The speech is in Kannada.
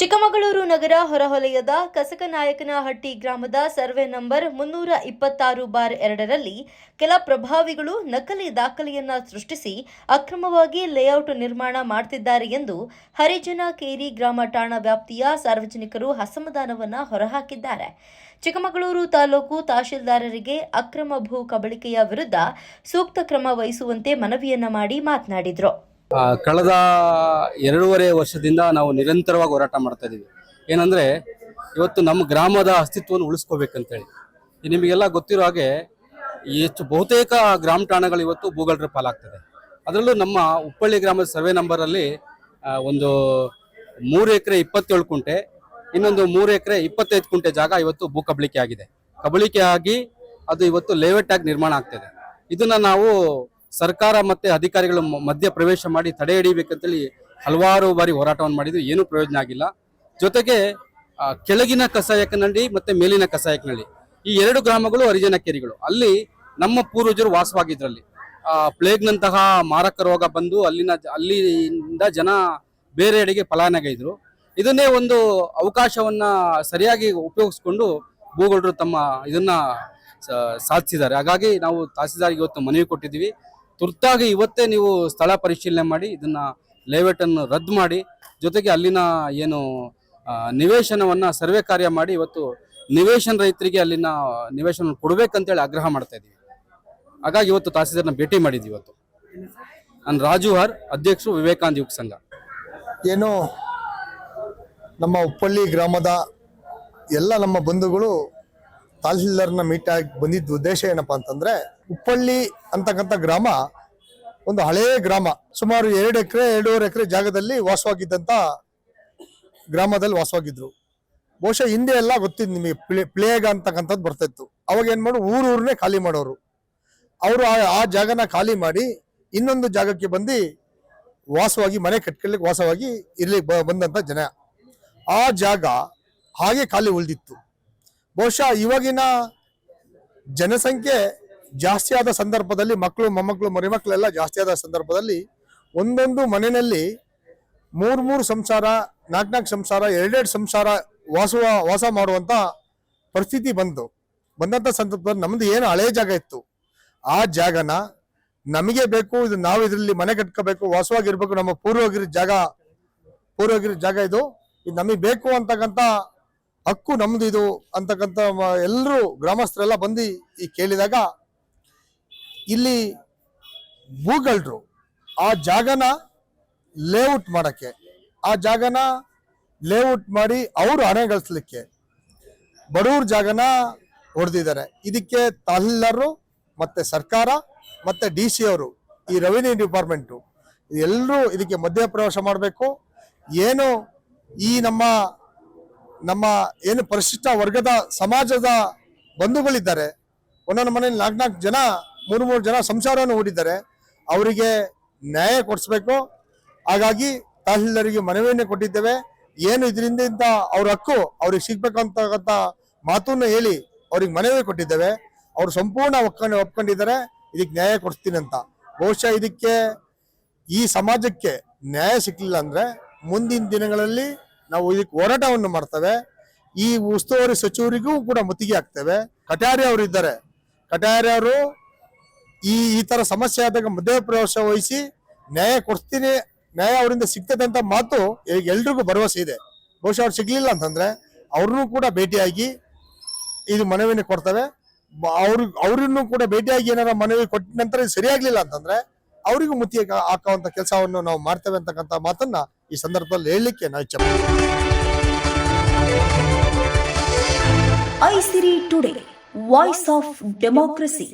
ಚಿಕ್ಕಮಗಳೂರು ನಗರ ಹೊರವಲಯದ ಕಸಕನಾಯಕನಹಟ್ಟಿ ಗ್ರಾಮದ ಸರ್ವೆ ನಂಬರ್ ಮುನ್ನೂರ ಇಪ್ಪತ್ತಾರು ಬಾರ್ ಎರಡರಲ್ಲಿ ಕೆಲ ಪ್ರಭಾವಿಗಳು ನಕಲಿ ದಾಖಲೆಯನ್ನ ಸೃಷ್ಟಿಸಿ ಅಕ್ರಮವಾಗಿ ಲೇಔಟ್ ನಿರ್ಮಾಣ ಮಾಡ್ತಿದ್ದಾರೆ ಎಂದು ಹರಿಜನ ಕೇರಿ ಗ್ರಾಮ ಠಾಣಾ ವ್ಯಾಪ್ತಿಯ ಸಾರ್ವಜನಿಕರು ಅಸಮಾಧಾನವನ್ನು ಹೊರಹಾಕಿದ್ದಾರೆ. ಚಿಕ್ಕಮಗಳೂರು ತಾಲೂಕು ತಹಶೀಲ್ದಾರರಿಗೆ ಅಕ್ರಮ ಭೂ ಕಬಳಿಕೆಯ ವಿರುದ್ಧ ಸೂಕ್ತ ಕ್ರಮ ವಹಿಸುವಂತೆ ಮನವಿಯನ್ನ ಮಾಡಿ ಮಾತನಾಡಿದರು. ಕಳೆದ ಎರಡೂವರೆ ವರ್ಷದಿಂದ ನಾವು ನಿರಂತರವಾಗಿ ಹೋರಾಟ ಮಾಡ್ತಾ ಇದ್ದೀವಿ ಏನಂದ್ರೆ, ಇವತ್ತು ನಮ್ಮ ಗ್ರಾಮದ ಅಸ್ತಿತ್ವವನ್ನು ಉಳಿಸ್ಕೋಬೇಕಂತೇಳಿ. ನಿಮಗೆಲ್ಲ ಗೊತ್ತಿರೋ ಹಾಗೆ ಹೆಚ್ಚು ಬಹುತೇಕ ಗ್ರಾಮ ಠಾಣೆಗಳು ಇವತ್ತು ಭೂಗಳ್ರ ಪಾಲಾಗ್ತದೆ. ಅದರಲ್ಲೂ ನಮ್ಮ ಉಪ್ಪಳ್ಳಿ ಗ್ರಾಮದ ಸರ್ವೆ ನಂಬರಲ್ಲಿ ಒಂದು ಮೂರು ಎಕರೆ ಇಪ್ಪತ್ತೇಳು ಕುಂಟೆ, ಇನ್ನೊಂದು ಮೂರು ಎಕರೆ ಇಪ್ಪತ್ತೈದು ಕುಂಟೆ ಜಾಗ ಇವತ್ತು ಭೂ ಕಬಳಿಕೆ ಆಗಿದೆ. ಕಬಳಿಕೆ ಆಗಿ ಅದು ಇವತ್ತು ಲೇಔಟ್ ಆಗಿ ನಿರ್ಮಾಣ ಆಗ್ತದೆ. ಇದನ್ನ ನಾವು ಸರ್ಕಾರ ಮತ್ತೆ ಅಧಿಕಾರಿಗಳು ಮಧ್ಯ ಪ್ರವೇಶ ಮಾಡಿ ತಡೆ ಹಿಡಿಬೇಕಂತೇಳಿ ಹಲವಾರು ಬಾರಿ ಹೋರಾಟವನ್ನು ಮಾಡಿದ್ರು. ಏನೂ ಪ್ರಯೋಜನ ಆಗಿಲ್ಲ. ಜೊತೆಗೆ ಕೆಳಗಿನ ಕಸಾಯಕನಳ್ಳಿ ಮತ್ತೆ ಮೇಲಿನ ಕಸಾಯಕನಳ್ಳಿ ಈ ಎರಡು ಗ್ರಾಮಗಳು ಹರಿಜನ ಕೇರಿಗಳು ಅಲ್ಲಿ ನಮ್ಮ ಪೂರ್ವಜರು ವಾಸವಾಗಿದ್ರಲ್ಲಿ. ಪ್ಲೇಗ್ನಂತಹ ಮಾರಕ ರೋಗ ಬಂದು ಅಲ್ಲಿನ ಅಲ್ಲಿಂದ ಜನ ಬೇರೆಡೆಗೆ ಪಲಾಯನಗೈದ್ರು ಇದನ್ನೇ ಒಂದು ಅವಕಾಶವನ್ನ ಸರಿಯಾಗಿ ಉಪಯೋಗಿಸ್ಕೊಂಡು ಭೂಗೋಳರು ತಮ್ಮ ಇದನ್ನ ಸಾಧಿಸಿದ್ದಾರೆ. ಹಾಗಾಗಿ ನಾವು ತಹಸೀಲ್ದಾರ್ಗೆ ಇವತ್ತು ಮನವಿ ಕೊಟ್ಟಿದ್ದೀವಿ. ತುರ್ತಾಗಿ ಇವತ್ತೇ ನೀವು ಸ್ಥಳ ಪರಿಶೀಲನೆ ಮಾಡಿ ಇದನ್ನ ಲೇಔಟ್ ಅನ್ನು ರದ್ದು ಮಾಡಿ, ಜೊತೆಗೆ ಅಲ್ಲಿನ ಏನು ನಿವೇಶನವನ್ನ ಸರ್ವೆ ಕಾರ್ಯ ಮಾಡಿ ಇವತ್ತು ನಿವೇಶನ ರೈತರಿಗೆ ಅಲ್ಲಿನ ನಿವೇಶನ ಕೊಡ್ಬೇಕಂತೇಳಿ ಆಗ್ರಹ ಮಾಡ್ತಾ ಇದ್ದೀವಿ ಹಾಗಾಗಿ ಇವತ್ತು ತಹಸೀಲ್ದಾರ್ನ ಭೇಟಿ ಮಾಡಿದ್ವಿ ಇವತ್ತು. ನಾನು ರಾಜು ಹರ್, ಅಧ್ಯಕ್ಷರು ವಿವೇಕಾನಂದ ಯುವಕ ಸಂಘ. ಏನು, ನಮ್ಮ ಉಪ್ಪಳ್ಳಿ ಗ್ರಾಮದ ಎಲ್ಲ ನಮ್ಮ ಬಂಧುಗಳು ತಹಸೀಲ್ದಾರ್ನ ಮೀಟ್ ಆಗಿ ಬಂದಿದ್ದ ಉದ್ದೇಶ ಏನಪ್ಪಾ ಅಂತಂದ್ರೆ ಉಪ್ಪಳ್ಳಿ ಅಂತಕ್ಕಂಥ ಗ್ರಾಮ ಒಂದು ಹಳೇ ಗ್ರಾಮ, ಸುಮಾರು ಎರಡು ಎಕರೆ, ಎರಡೂವರೆ ಎಕರೆ ಜಾಗದಲ್ಲಿ ವಾಸವಾಗಿದ್ದಂತ ಗ್ರಾಮದಲ್ಲಿ ವಾಸವಾಗಿದ್ರು. ಬಹುಶಃ ಹಿಂದೆ ಎಲ್ಲ ಗೊತ್ತಿದ್ದು ನಿಮಗೆ, ಪ್ಲೇ, ಪ್ಲೇಗ್ ಅಂತಕ್ಕಂಥದ್ದು ಬರ್ತಾ ಇತ್ತು. ಅವಾಗ ಏನು ಮಾಡು ಊರೂರನ್ನೇ ಖಾಲಿ ಮಾಡೋರು. ಅವರು ಆ ಜಾಗನ ಖಾಲಿ ಮಾಡಿ ಇನ್ನೊಂದು ಜಾಗಕ್ಕೆ ಬಂದು ವಾಸವಾಗಿ, ಮನೆ ಕಟ್ಕೊಳ್ಳಿಕ್ಕೆ ವಾಸವಾಗಿ ಇರಲಿಕ್ಕೆ ಬ- ಬಂದಂತ ಜನ. ಆ ಜಾಗ ಹಾಗೆ ಖಾಲಿ ಉಳಿದಿತ್ತು. ಬಹುಶಃ ಇವಾಗಿನ ಜನಸಂಖ್ಯೆ ಜಾಸ್ತಿ ಆದ ಸಂದರ್ಭದಲ್ಲಿ ಮಕ್ಕಳು, ಮೊಮ್ಮಕ್ಕಳು, ಮರಿಮಕ್ಕಳೆಲ್ಲ ಜಾಸ್ತಿ ಆದ ಸಂದರ್ಭದಲ್ಲಿ ಒಂದೊಂದು ಮನೆಯಲ್ಲಿ ಮೂರು ಮೂರು ಸಂಸಾರ, ನಾಲ್ಕು ನಾಲ್ಕು ಸಂಸಾರ, ಎರಡೆರಡು ಸಂಸಾರ ವಾಸುವ, ವಾಸ ಮಾಡುವಂತ ಪರಿಸ್ಥಿತಿ ಬಂತು ಬಂದಂತ ಸಂದರ್ಭದಲ್ಲಿ ನಮ್ಮದು ಏನು ಹಳೆಯ ಜಾಗ ಇತ್ತು. ಆ ಜಾಗನ ನಮಗೆ ಬೇಕು, ಇದು ನಾವು ಇದರಲ್ಲಿ ಮನೆ ಕಟ್ಕೋಬೇಕು, ವಾಸವಾಗಿರ್ಬೇಕು, ನಮ್ಮ ಪೂರ್ವಗಿರಿ ಜಾಗ ಪೂರ್ವಗಿರಿ ಜಾಗ ಇದು. ಇದು ನಮಗೆ ಬೇಕು ಅಂತಕ್ಕಂಥ ಹಕ್ಕು ನಮ್ದು ಇದು ಅಂತಕ್ಕಂಥ ಎಲ್ಲರೂ ಗ್ರಾಮಸ್ಥರೆಲ್ಲ ಬಂದು ಈ ಕೇಳಿದಾಗ ಇಲ್ಲಿ ಭೂಗಳ್ರು ಆ ಜಾಗನ ಲೇಔಟ್ ಮಾಡೋಕ್ಕೆ, ಆ ಜಾಗನ ಲೇಔಟ್ ಮಾಡಿ ಅವರು ಹಣ ಗಳಿಸ್ಲಿಕ್ಕೆ ಬಡವ್ರ ಜಾಗನ ಹೊಡೆದಿದ್ದಾರೆ. ಇದಕ್ಕೆ ತಹಲ್ಲರು ಮತ್ತು ಸರ್ಕಾರ ಮತ್ತು ಡಿ ಸಿ ಅವರು, ಈ ರೆವಿನ್ಯೂ ಡಿಪಾರ್ಟ್ಮೆಂಟು ಎಲ್ಲರೂ ಇದಕ್ಕೆ ಮಧ್ಯಪ್ರವೇಶ ಮಾಡಬೇಕು. ಏನು ಈ ನಮ್ಮ ನಮ್ಮ ಏನು ಪರಿಶಿಷ್ಟ ವರ್ಗದ ಸಮಾಜದ ಬಂಧುಗಳಿದ್ದಾರೆ, ಒಂದೊಂದು ಮನೇಲಿ ನಾಲ್ಕು ನಾಲ್ಕು ಜನ ಮೂರು ಮೂರು ಜನ ಸಂಸಾರವನ್ನು ಹೂಡಿದ್ದಾರೆ. ಅವರಿಗೆ ನ್ಯಾಯ ಕೊಡಿಸ್ಬೇಕು. ಹಾಗಾಗಿ ತಹಸೀಲ್ದಾರಿಗೆ ಮನವಿಯನ್ನು ಕೊಟ್ಟಿದ್ದೇವೆ. ಏನು ಇದರಿಂದ ಅವ್ರ ಹಕ್ಕು ಅವ್ರಿಗೆ ಸಿಗ್ಬೇಕಂತಕ್ಕಂಥ ಮಾತನ್ನು ಹೇಳಿ ಅವ್ರಿಗೆ ಮನವಿ ಕೊಟ್ಟಿದ್ದೇವೆ. ಅವ್ರು ಸಂಪೂರ್ಣ ಒಪ್ಕೊಂಡು ಒಪ್ಕೊಂಡಿದ್ದಾರೆ. ಇದಕ್ಕೆ ನ್ಯಾಯ ಕೊಡಿಸ್ತೀನಿ ಅಂತ. ಬಹುಶಃ ಇದಕ್ಕೆ ಈ ಸಮಾಜಕ್ಕೆ ನ್ಯಾಯ ಸಿಕ್ಕಲಿಲ್ಲ ಅಂದ್ರೆ ಮುಂದಿನ ದಿನಗಳಲ್ಲಿ ನಾವು ಇದಕ್ಕೆ ಹೋರಾಟವನ್ನು ಮಾಡ್ತೇವೆ. ಈ ಉಸ್ತುವಾರಿ ಸಚಿವರಿಗೂ ಕೂಡ ಮುತ್ತಿಗೆ ಹಾಕ್ತೇವೆ. ಕಟ್ಯಾರಿ ಅವರು ಇದ್ದಾರೆ. ಕಟ್ಯಾರಿ ಅವರು ಈ ಈ ತರ ಸಮಸ್ಯೆ ಆದಾಗ ಮಧ್ಯಪ್ರವೇಶ ವಹಿಸಿ ನ್ಯಾಯ ಕೊಡ್ತೀನಿ, ನ್ಯಾಯ ಅವರಿಂದ ಸಿಗ್ತದೆ ಅಂತ ಮಾತು ಈಗ ಎಲ್ರಿಗೂ ಭರವಸೆ ಇದೆ. ಬಹುಶಃ ಅವ್ರು ಸಿಗ್ಲಿಲ್ಲ ಅಂತಂದ್ರೆ ಅವ್ರನ್ನೂ ಕೂಡ ಭೇಟಿಯಾಗಿ ಇದು ಮನವಿನ ಕೊಡ್ತವೆ. ಅವ್ರ, ಅವ್ರನ್ನೂ ಕೂಡ ಭೇಟಿಯಾಗಿ ಏನಾರ ಮನವಿ ಕೊಟ್ಟ ನಂತರ ಸರಿಯಾಗ್ಲಿಲ್ಲ ಅಂತಂದ್ರೆ ಅವರಿಗೂ ಮುತ್ತಿಗೆ ಹಾ- ಹಾಕುವಂತ ಕೆಲಸವನ್ನು ನಾವು ಮಾಡ್ತೇವೆ ಅಂತಕ್ಕಂಥ ಮಾತನ್ನ ಈ ಸಂದರ್ಭದಲ್ಲಿ ಹೇಳಲಿಕ್ಕೆ ನಾವು ಇಚ್ಛೆ Aisiri today voice of democracy